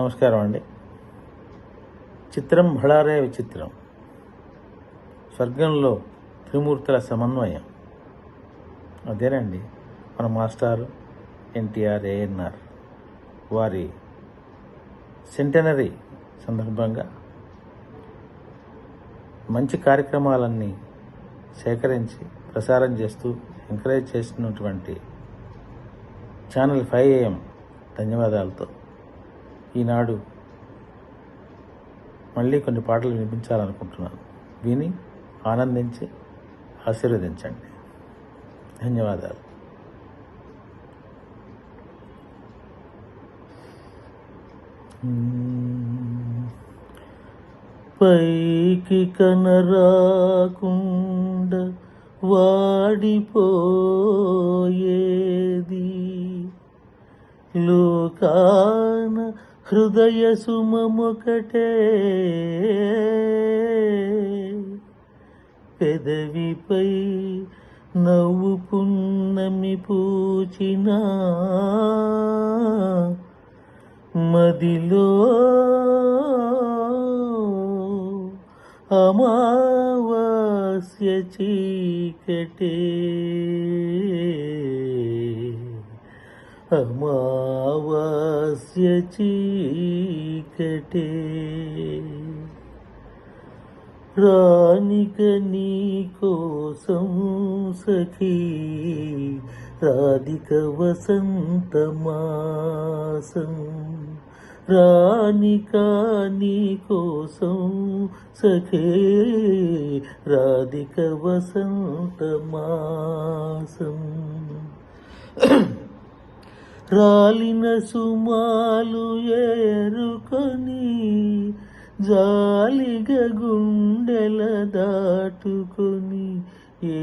నమస్కారం అండి. చిత్రం భళారే విచిత్రం. స్వర్గంలో త్రిమూర్తుల సమన్వయం. అదేనండి మన మాస్టారు ఎన్టీఆర్ ఏఎన్ఆర్ వారి సెంటనరీ సందర్భంగా మంచి కార్యక్రమాలన్నీ సేకరించి ప్రసారం చేస్తూ ఎంకరేజ్ చేస్తున్నటువంటి ఛానల్ ఫైవ్ ఏఎం. ధన్యవాదాలతో. ఈనాడు మళ్ళీ కొన్ని పాటలు వినిపించాలనుకుంటున్నాను. విని ఆనందించి ఆశీర్వదించండి. ధన్యవాదాలు. పైకి కనరాకుండ వాడిపోయేది. లోకాన హృదయ సుమొకటే పెదవిపై నవ్వు పున్నమి పూచినా మదిలో అమావాస్య చీకటే. అమావాస్య చీకటే. రానిక నీ కోసం సఖీ రాధిక వసంత మాసం. రానిక నీ కోసం సఖే రాధిక వసంత మాసం. రాలిన సుమాలు ఏరుకొని జాలిగ గుండెల దాటుకొని ఏ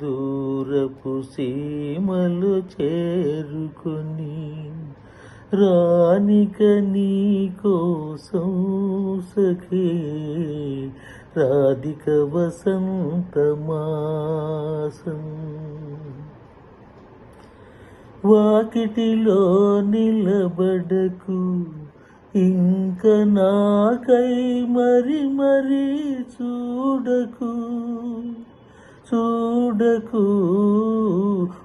దూరపు సీమలు చేరుకొని రానిక నీ కోసం సఖే రాధిక వసంతమాసం వాకిటిలో నిలబడకు. ఇంక నాకై మరి మరి చూడకు. చూడకు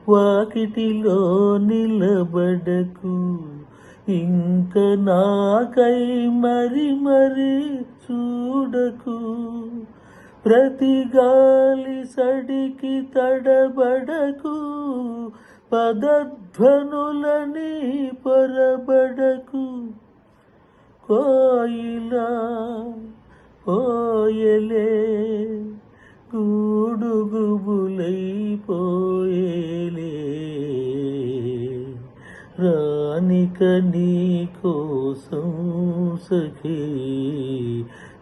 వాకిటిలో నిలబడకు. ఇంక నాకై మరి మరి చూడకు. ప్రతి గాలి సడికి తడబడకు. పదధ్వనులని పొరబడకు. కోయిలా పోయలే గూడుగుబులైపోయేలే. రానిక నీ కోసం సఖీ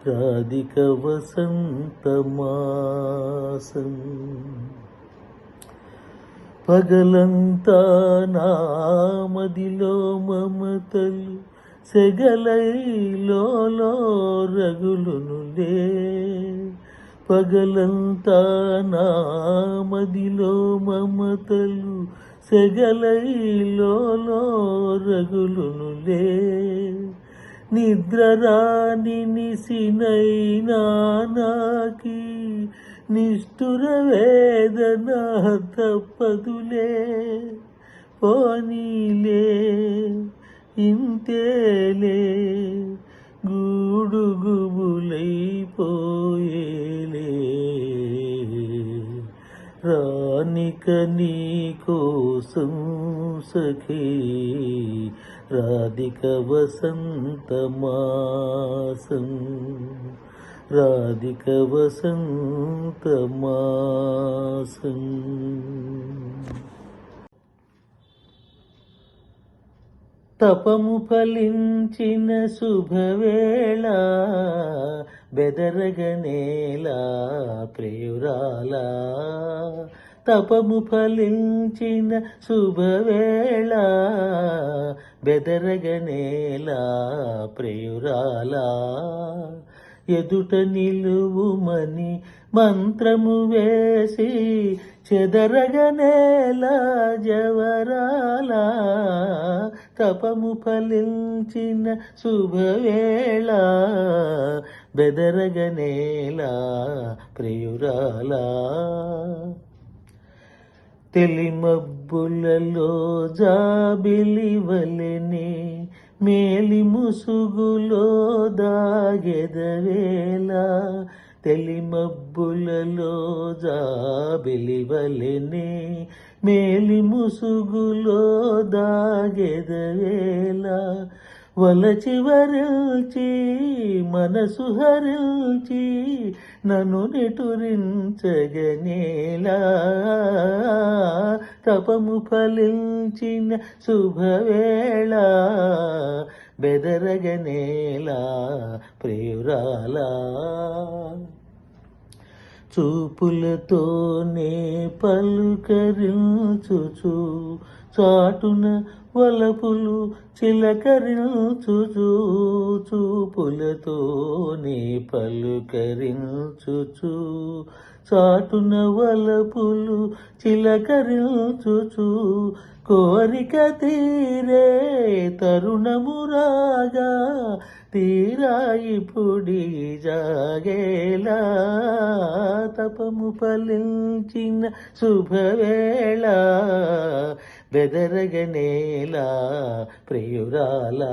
రాధిక వసంత మాసం. పగలంతా నామదిలో మమతలు సెగలైలో రగులునులే పగలంతా నామదిలో మమతలు సెగలైలో రగులునులే నిద్రరాని నిసినైనా నాకి నిష్ఠుర వేదన తప్పదులే పోనీలే ఇంతేలే గూడుగుబులైపోయేలే రానిక నీ కోసం సఖీ రాధిక వసంతమాసం రాధిక వసంత మాసం తపము ఫలించిన శుభవేళ బెదరగనేలా ప్రియురాలా తపము ఫలించిన శుభవేళ బెదరగనేలా ప్రియురాలా ఎదుట నిలువుమని మంత్రము వేసి చెదరగనేలా జవరాలా తపము ఫలించిన శుభవేళ బెదరగనేలా ప్రియురాలా. తెలిమబ్బులలో జాబిలివలెని మేలి ముసుగులో దాగెదవేళ తెలిమబ్బులలో జాబిలివలెనే మేలి ముసుగులో దాగెదవేళ వలచి వరల్చి మనసు హరిల్చి నన్ను నిటురించగనేలా తపము ఫలించిన శుభవేళ బెదరగనేలా ప్రియురాలా. చూపులతోనే పలుకరించుచు చాటున వలపులు చిలకరించుచు చూపులతోనే పలుకరించుచు. చాటున వలపులు చిలకరించుచు కోరిక తీరే తరుణము రాగా తీరాయి పొడి జాగేలా. తపము ఫలించిన శుభవేళ బెదరగనేలా ప్రియురాలా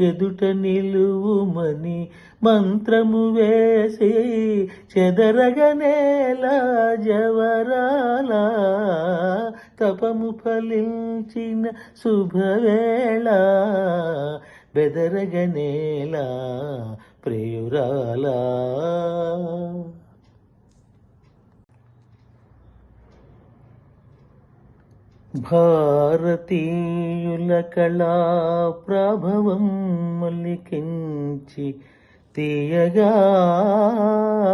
ఎదుట నిలువుమని మంత్రము వేసి చెదరగనేలా జవరాలా తపము ఫలించిన శుభవేళ బెదరగనేలా ప్రియురాలా. భారతీయుల కళా ప్రభవం మలికించి తీయగా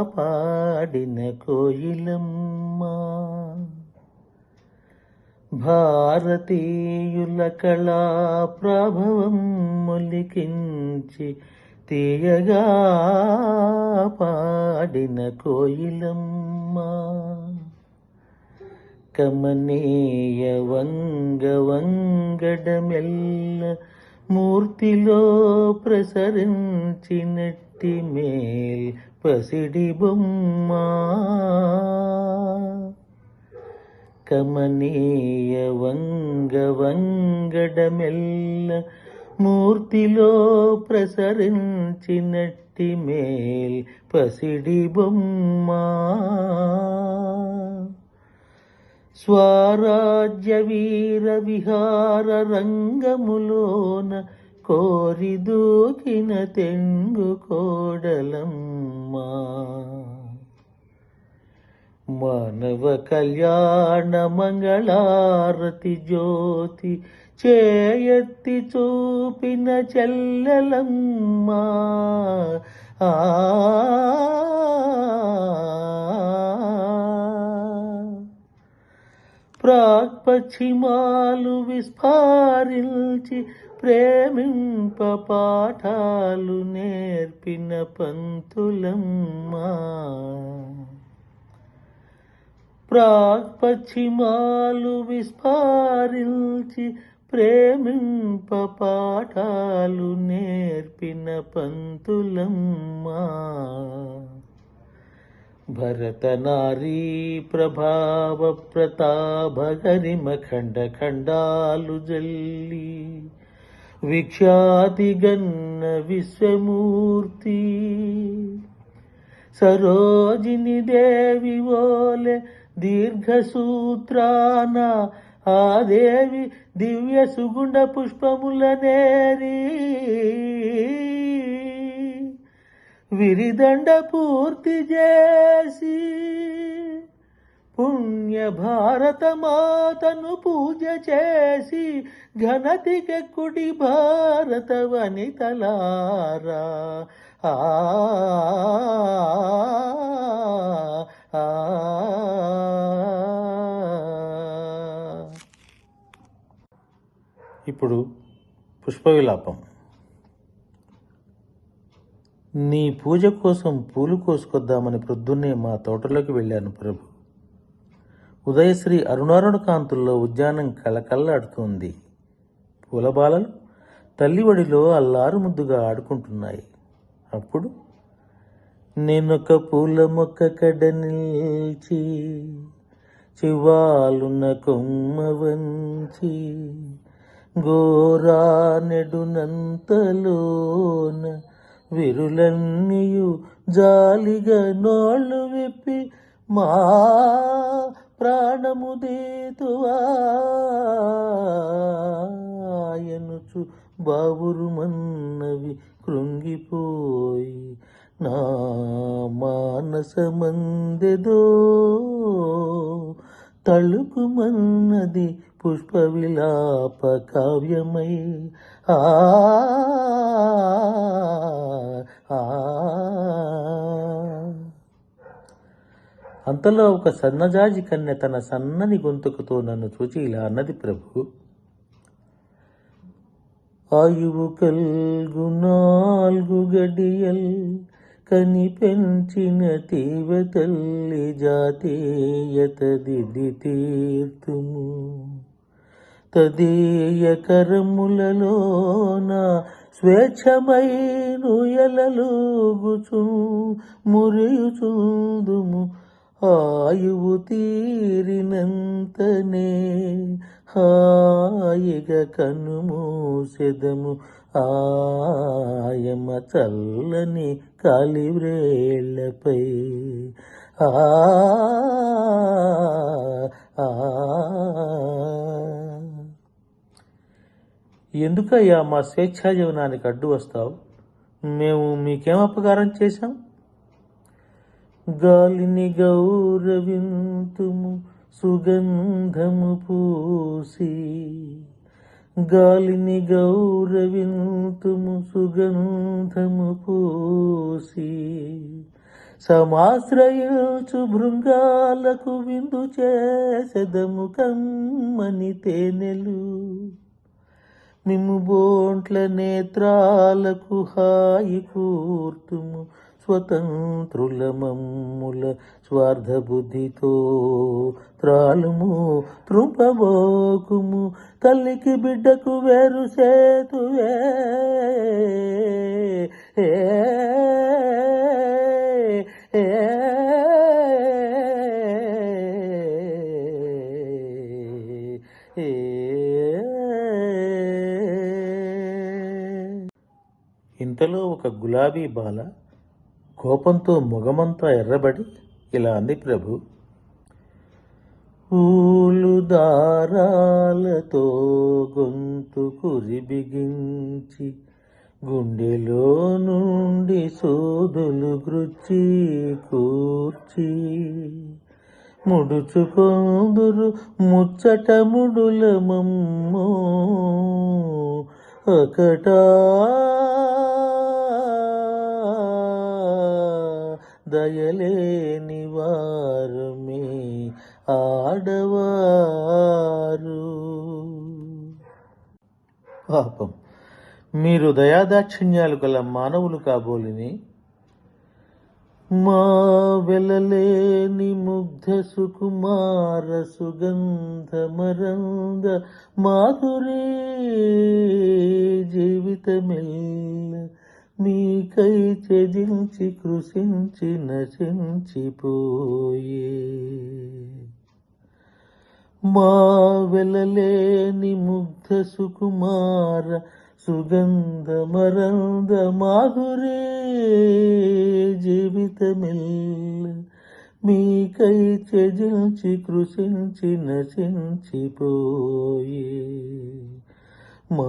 పాడిన కోయిలమ్మ. భారతీయుల కళా ప్రభవం మొలికించి తీయగా పాడిన కోయిలమ్మ. కమనీయ వంగ వంగడమెల్ల మూర్తిలో ప్రసరించినట్టి మేల్ పసిడి బొమ్మ. కమనీయ వంగ వంగడమెల్ల మూర్తిలో ప్రసరించినట్టి మేల్ పసిడి బొమ్మ. స్వరాజ్య వీర విహార రంగములోన కోరి దూకిన తెంగు కోడలమ్మా. మానవ కళ్యాణ మంగళారతి జ్యోతి చేయత్తి చూపిన చెల్లెలమ్మా. ఆ ప్రాక్పశ్చిమాలు విస్ఫారించి ప్రేమింప పాఠాలు నేర్పిన పంతులమ్మా. ప్రాక్పశ్చిమాలు విస్ఫారించి ప్రేమింప పాఠాలు నేర్పిన పంతులమ్మా. భరతనారీ ప్రభావ ప్రతాప గరిమ ఖండ ఖండాలు జల్లి విఖ్యాతి గన్న విశ్వమూర్తి సరోజిని దేవి ఓలె దీర్ఘసూత్రాన ఆ దేవి దివ్య సుగుణ పుష్పముల నేరి విరిదండ పూర్తి చేసి పుణ్య భారత మాతను పూజ చేసి ఘనతికెక్కుడి భారత వనితలారా. ఆ ఇప్పుడు పుష్ప విలాపం నీ పూజ కోసం పూలు కోసుకొద్దామని ప్రొద్దున్నే మా తోటలోకి వెళ్ళాను ప్రభు. ఉదయశ్రీ అరుణారుణ కాంతుల్లో ఉద్యానం కళకళలాడుతోంది. పూలబాలలు తల్లివడిలో అల్లారు ముద్దుగా ఆడుకుంటున్నాయి. అప్పుడు నేనొక పూల మొక్క కడ నిల్చి చివాలున్న కొమ్మ వంచి గోరానెడునంతలోన విరులన్నీయు జాలిగా నోళ్ళు విప్పి మా ప్రాణము దేతువాయనుచు బావురుమన్నవి కృంగిపోయి నా మానసమందెదో. తళుకుమన్నది పుష్ప విలాప కావ్యమై అంతలో ఒక సన్నజాజి కన్య తన సన్నని గొంతుకుతో నన్ను చూచి ఇలా అన్నది ప్రభు ఆయువు కల్గు నాలుగు గడియల్ కని పెంచిన తీవ తల్లి జాతీయతది తీర్థము తదీయ కరములలోన స్వేచ్ఛమైను ఎలలుగుచు మురియుచుందుము ఆయువు తీరినంతనే హాయిగా కనుమూసెదము ఆయమ చల్లని కాలివ్రేళ్ళపై ఆ ఆ. ఎందుకయ్యా మా స్వేచ్ఛా జీవనానికి అడ్డు వస్తావు? మేము మీకేం అపకారం చేశాం? గాలిని గౌరవింతుము సుగంధము పూసి. గాలిని గౌరవింతుము సుగంధము పూసి. సమాశ్రయించు భృంగాలకు విందు చేసెదము కమ్మని తేనెలు. మిమ్ము బోంట్ల నేత్రాలకు హాయి కూర్తుము. స్వతంత్రుల మమ్ముల త్రాలుము బుద్ధితో తల్లికి బిడ్డకు వేరు సేతువే. ఏ, ఏ, ఇంతలో ఒక గులాబీ బాల కోపంతో ముఖమంతా ఎర్రబడి ఇలా అంది ప్రభు. పూలు దారాలతో గొంతు కురి బిగించి గుండెలో నుండి సోదులు గృచ్చి కూర్చి ముడుచుకొందురు ముచ్చట ముడుల మమ్మో ఒకట దయలేని వారు మీ ఆడవారు. పాపం. మీరు దయాదాక్షిణ్యాలు గల మానవులు కాబోలిని మా వెలలేని ముగ్ధ సుకుమార సుగంధ మరంద మాధురే జీవితమెల్ల. నీకై చెదించి కృషించి నశించిపోయే. మా వెలలేని ముగ్ధ సుకుమార సుగంధ మరంద మాధురే జీవితమిల్ల మీకై చెజించి కృషించి నశించిపోయే మా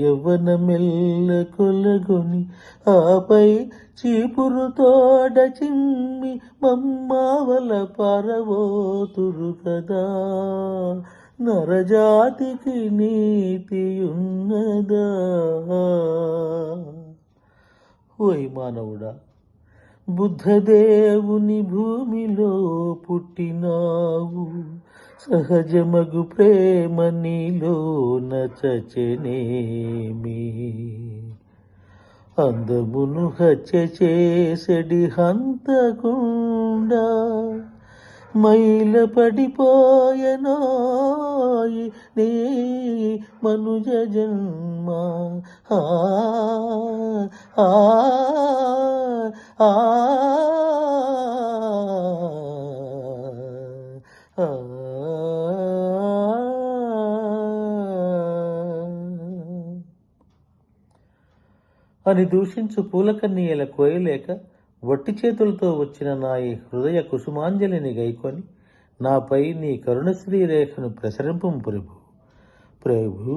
యవ్వనమెల్ల కొలగొని ఆపై చీపురు తోడ చిమ్మి మమ్మావల పరవోతురు కదా నరజాతికి నీతియున్నదా? ఓయ్ మానవుడా బుద్ధదేవుని భూమిలో పుట్టినావు. సహజమగు ప్రేమ నీలో నచచనేమి అందమును హత్య చేసడి హంతకుండా మైల పడిపోయనోయి నీ మనుజ జన్మ. ఆ, ఆ, ఆ, అని దూషించు పూలకన్నీయల కోయలేక వట్టి చేతులతో వచ్చిన నా ఈ హృదయ కుసుమాంజలిని గైకొని నాపై నీ కరుణశ్రీ రేఖను ప్రసరింపం ప్రభు ప్రభూ